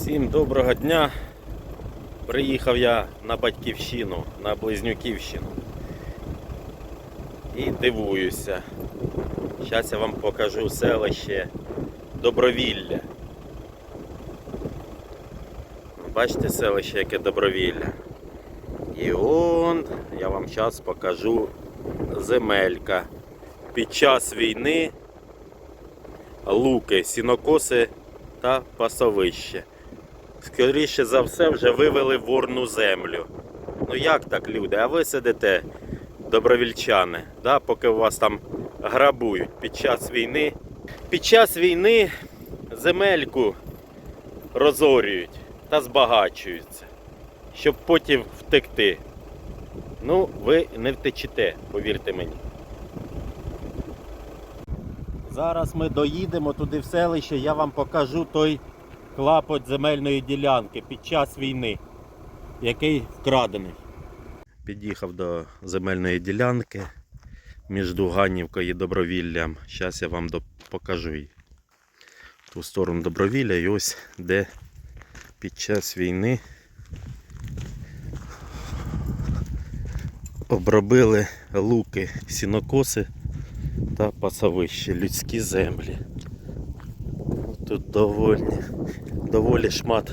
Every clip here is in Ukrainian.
Всім доброго дня. Приїхав я на батьківщину, на Близнюківщину. І дивуюся. Зараз я вам покажу селище Добровілля. Бачите селище, яке добровілля. І он я вам зараз покажу земелька. Під час війни луки, сінокоси та пасовище. Скоріше за все, вже вивели в орну землю. Ну як так, люди? А ви сидите, добровільчани, да? поки вас там грабують під час війни. Під час війни земельку розорюють та збагачуються, щоб потім втекти. Ну, ви не втечете, повірте мені. Зараз ми доїдемо туди в селище, я вам покажу той клапоть земельної ділянки під час війни, який вкрадений. Під'їхав до земельної ділянки між Ганівкою і Добровіллям. Зараз я вам покажу. Ту сторону Добровілля і ось де під час війни обробили луки, сінокоси та пасовище, людські землі. Тут доволі, доволі шмат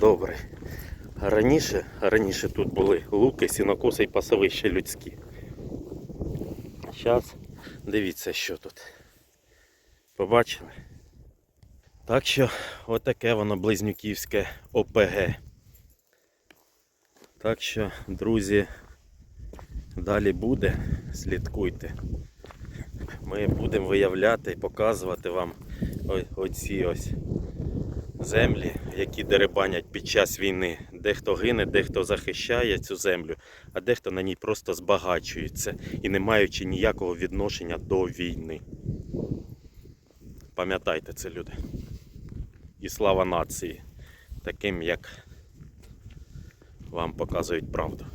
добрий. Раніше, раніше тут були луки, сінокоси і пасовища людські. Зараз дивіться, що тут. Побачили? Так що отаке воно близнюківське ОПГ. Так що, друзі, далі буде, слідкуйте. Ми будемо виявляти і показувати вам оці ось землі, які дерибанять під час війни. Дехто гине, дехто захищає цю землю, а дехто на ній просто збагачується і не маючи ніякого відношення до війни. Пам'ятайте це, люди. І слава нації, таким як вам показують правду.